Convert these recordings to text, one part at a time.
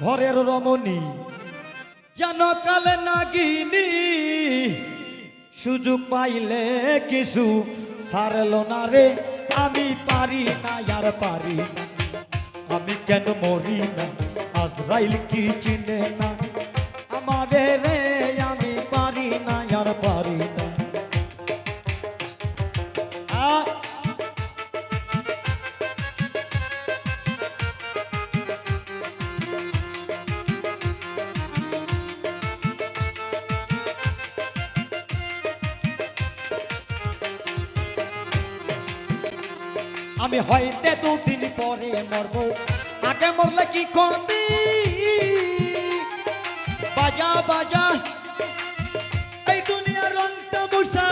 ঘরের রমণী। যেন কালে নাগিনি সুযোগ পাইলে কিছু সারল না রে। আমি পারি না, আর পারি না। আমি কেন মরি না? আজরাইল কি চিনে না? আমি হয়তো দুদিন পরে মরব। আগে মরলে কি কবি বাজা বাজা। এই দুনিয়ার রংটা বসা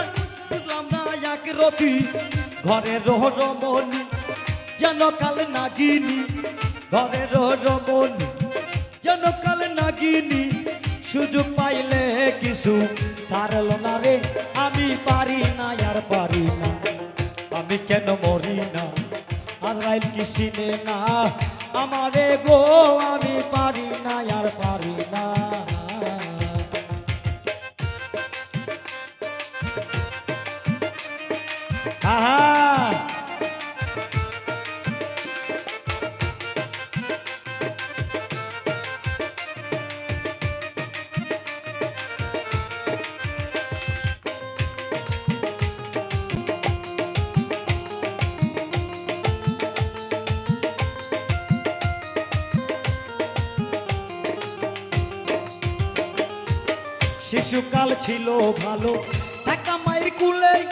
বুঝলাম না এক রতি। ঘরে রহ রমণী যেন কাল নাগিনি। ঘরে রহ রমণী যেন কাল নাগিনি। সুযোগ পাইলে কিছু সারল না রে, আমি পারি না, আর পারি না। আমি কেন মরি না? আজরাইল কি চিনে না? আমারে গো, আমি পারি না, আর পারি না। আহা! শিশুকাল ছিল ভালো। টাকা মায়ের কুলে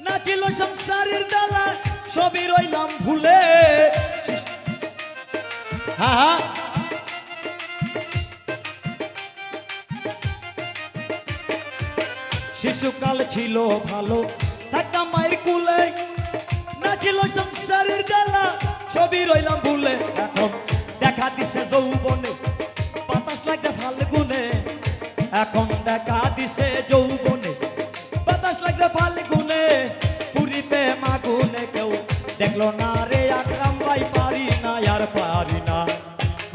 নাচিল সংসারের ডালা, সবই রইলাম ভুলে। শিশু- শিশুকাল ছিল ভালো। টাকা মায়ের কুলে নাচিল সংসারের ডালা, সবই রইলাম ভুলে। এখন দেখা দিছে যৌবনে। এখন দেখা দিছে যৌবনে। বাতাস লাগে ফাল্গুনে, পুরীতে মাগুনে কেউ। দেখল না রে আকরাম ভাই, পারি না, আর পারি না।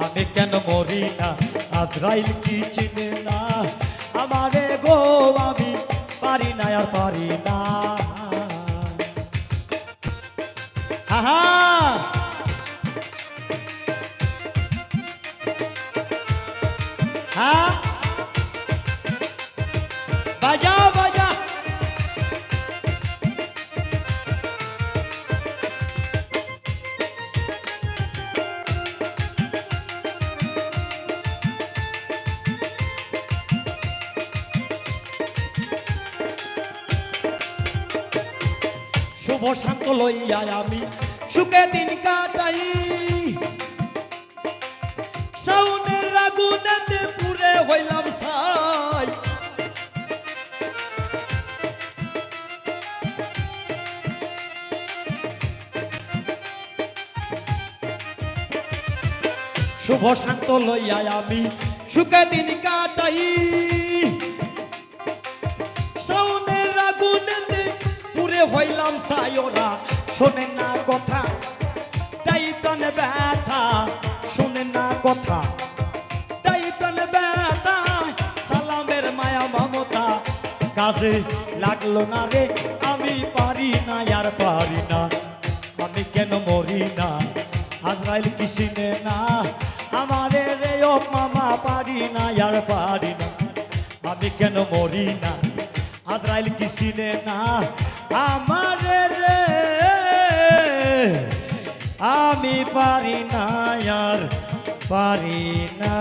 আমি কেন মরি না? আজরাইল কি চিনে না? আমারে গো, আমি পারি না, আর পারি না। আহা বাজা বাজা। শুভ শান্ত লইয়া আমি সুখে দিন কাটাই। সাউনের আগুনেতে পুরে হইলাম শুভ শান্ত লইয়া আমি, সুখে দিন কাটাই। সাউনের আগুনেতে পুরে হইলাম সায়রা, শোনে না কথা, তাই প্রাণে ব্যথা, শোনে না কথা। তাই প্রাণে ব্যথা, সালামের মায়া মমতা, কাজে লাগল না রে, আমি পারি না, আর পারি না, আমি কেন মরি না? আজরাইল কি না, আমারে রে ও মামা, পারি না আর পারি না। আমি কেন মরি না? আজরাইল কি না, আমারে রে, আমি পারি না আর পারি না।